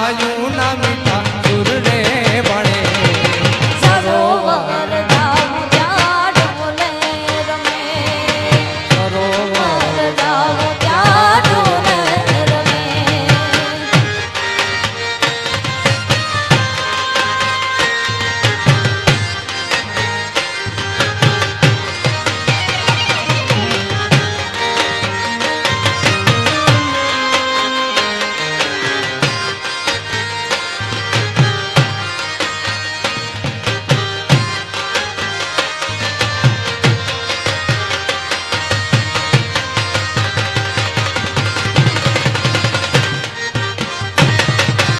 માયું ના